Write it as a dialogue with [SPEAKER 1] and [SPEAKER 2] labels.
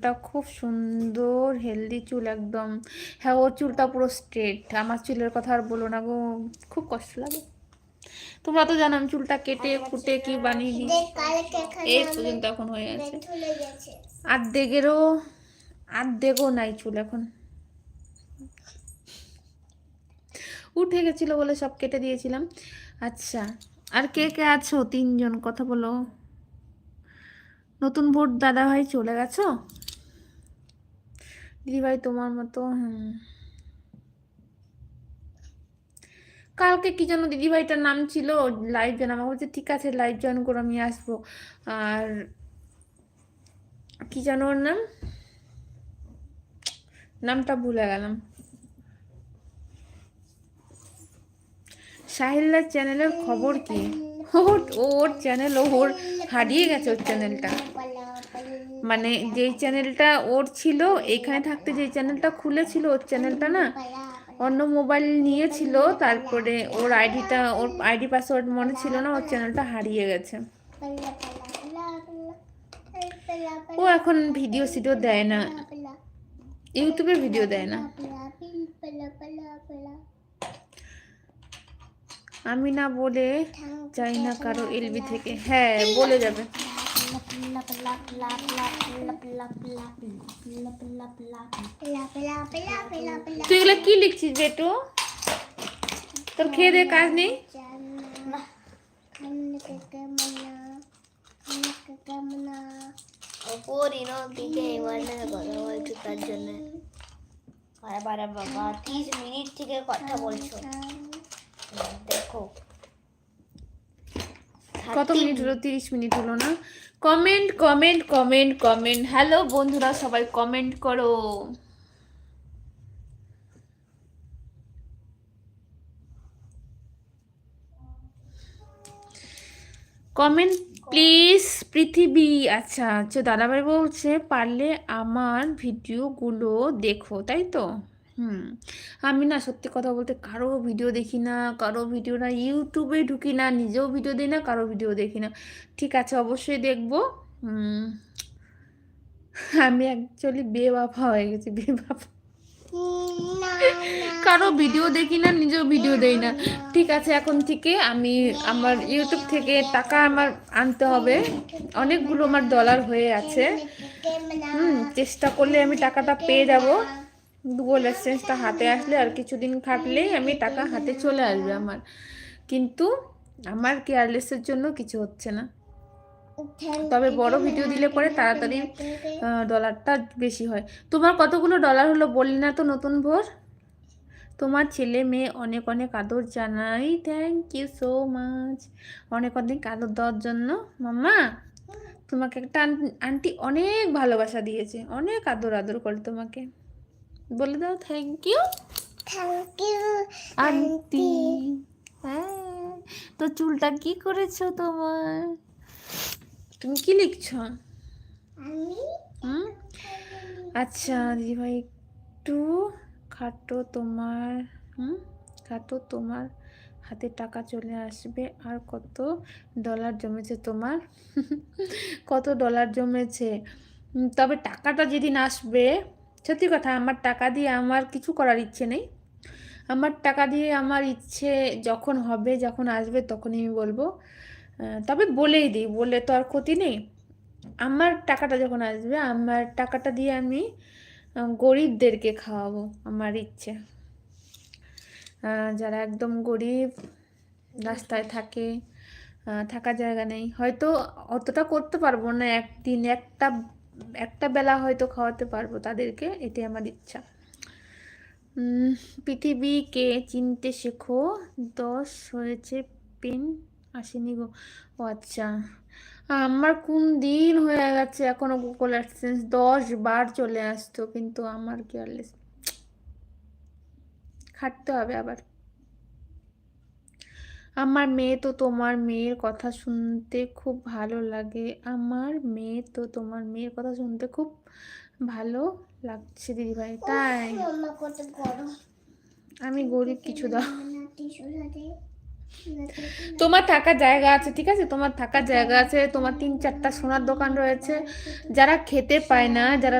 [SPEAKER 1] চুলটা খুব সুন্দর হেলদি চুল একদম। হ্যাঁ ওর চুলটা পুরো স্ট্রেট আমার চুলের কথা আর বলো না গো খুব কষ্ট লাগে। তোমরা তো জানো আমি চুলটা কেটে ফুটে কি বানিয়ে দিই এই পর্যন্ত এখন হয়ে আছে আর্ধেকেরও আর্ধেকও নাই চুল এখন। উঠে গেছিল বলে সব কেটে দিয়েছিলাম। আচ্ছা আর কে কে আছো? তিনজন কথা বলো। নতুন ভোট দাদা ভাই চলে গেছো? দিদিভাই তোমার মতো, হুম। কালকে কি যেন দিদিভাইটার নাম ছিল, লাইভ জয়েন, আমাকে বলছে, ঠিক আছে, লাইভ জয়েন করে আমি আসব। আর কি যেন ওর নাম? নামটা ভুলে গেলাম। সাহিল্লার চ্যানেলের খবর কি? ওর ওর চ্যানেল ওর হারিয়ে গেছে ওর চ্যানেলটা মানে যেই চ্যানেলটা ওর ছিল, এখানে থাকতে যেই চ্যানেলটা খুলেছিল, ওর চ্যানেলটা না অন্য মোবাইল নিয়েছিল, তারপরে ওর আইডিটা, ওর আইডি পাসওয়ার্ড মনে ছিল না, ওর চ্যানেলটা হারিয়ে গেছে। ও এখন ভিডিও সিডিও দেয় না। ইউটিউবে ভিডিও দেয় না। আমি না বলে চাই না কারও এলবি থেকে। হ্যাঁ বলে যাবে। তুই এগুলো কি লিখছিস বেটু? তোর খেয়ে দে, কাজ নেই?
[SPEAKER 2] তার জন্য আরে বারে বাবা দেখো।
[SPEAKER 1] কত মিনিট হলো? তিরিশ মিনিট হলো না? Comment comment comment comment. Hello বন্ধুরা, সবাই কমেন্ট করো। কমেন্ট, প্লিজ, পৃথিবী। আচ্ছা আচ্ছা দাদাভাই বলছে, পারলে আমার ভিডিওগুলো দেখো, তাই তো? হুম, আমি না সত্যি কথা বলতে কারও ভিডিও দেখি না, কারও ভিডিও না ইউটিউবে ঢুকি না, নিজেও ভিডিও দিই না, কারও ভিডিও দেখি না। ঠিক আছে, অবশ্যই দেখব। আমি অ্যাকচুয়ালি বিয়ে বাবা হয়ে গেছি বিয়ে বাবা কারও ভিডিও দেখি না, নিজেও ভিডিও দেই না। ঠিক আছে, এখন থেকে আমি আমার ইউটিউব থেকে টাকা আমার আনতে হবে। অনেকগুলো আমার ডলার হয়ে আছে। হুম, চেষ্টা করলে আমি টাকাটা পেয়ে যাব। গুগল এক্সচেঞ্জটা হাতে আসলে আর কিছুদিন খাটলেই আমি টাকা হাতে চলে আসবে আমার। কিন্তু আমার কেয়ারলেসের জন্য কিছু হচ্ছে না। তবে বড় ভিডিও দিলে পরে তাড়াতাড়ি ডলারটা বেশি হয়। তোমার কতগুলো ডলার হলো বললি না তো নতুন ভোর? তোমার ছেলে মেয়ে অনেক অনেক আদর জানাই। থ্যাংক ইউ সো মাচ অনেক অনেক আদর দেওয়ার জন্য। মাম্মা তোমাকে একটা আন- আন্টি অনেক ভালোবাসা দিয়েছে। অনেক আদর আদর করে তোমাকে। বলে দাও thank you
[SPEAKER 2] thank you
[SPEAKER 1] aunty হ্যাঁ তো চুলটা কি করেছ তোমার? তুমি কি লিখছো?
[SPEAKER 2] আমি?
[SPEAKER 1] হুম? আচ্ছা দিদিভাই একটু খাটো তোমার হুম? খাটো তোমার হাতে টাকা চলে আসবে। আর কত ডলার জমেছে তোমার? কত ডলার জমেছে? তবে টাকাটা যেদিন আসবে সত্যি কথা, আমার টাকা দিয়ে আমার কিছু করার ইচ্ছে নেই। আমার টাকা দিয়ে আমার ইচ্ছে যখন হবে, যখন আসবে তখনই আমি বলব। তবে বলেই দিই, বলে তো আর ক্ষতি নেই। আমার টাকাটা যখন আসবে, আমার টাকাটা দিয়ে আমি গরিবদেরকে খাওয়াবো, আমার ইচ্ছে। যারা একদম গরিব, রাস্তায় থাকে থাকার জায়গা নেই, হয়তো অতটা করতে পারব না, একদিন একটা একটা বেলা হয়তো খাওয়াতে পারব তাদেরকে, এটাই আমার ইচ্ছা। পৃথিবীকে চিনতে শেখো, দশ হয়েছে পেন, আসেনি গো। ও আচ্ছা আমার কোন দিন হয়ে গেছে এখনও গুগল অ্যাডসেন্স দশ বার চলে আসতো, কিন্তু আমার কেয়ারলেস খাটতে হবে আবার। আমার মেয়ে তো তোমার মেয়ের কথা শুনতে খুব ভালো লাগে। আমার মেয়ে তো তোমার মেয়ের কথা শুনতে খুব ভালো লাগছে দিদিভাই তাই। আমি গরিব কিছু দাও। তোমার থাকার জায়গা আছে ঠিক আছে? তোমার থাকার জায়গা আছে তোমার তিন চারটা সোনার দোকান রয়েছে। যারা খেতে পায় না যারা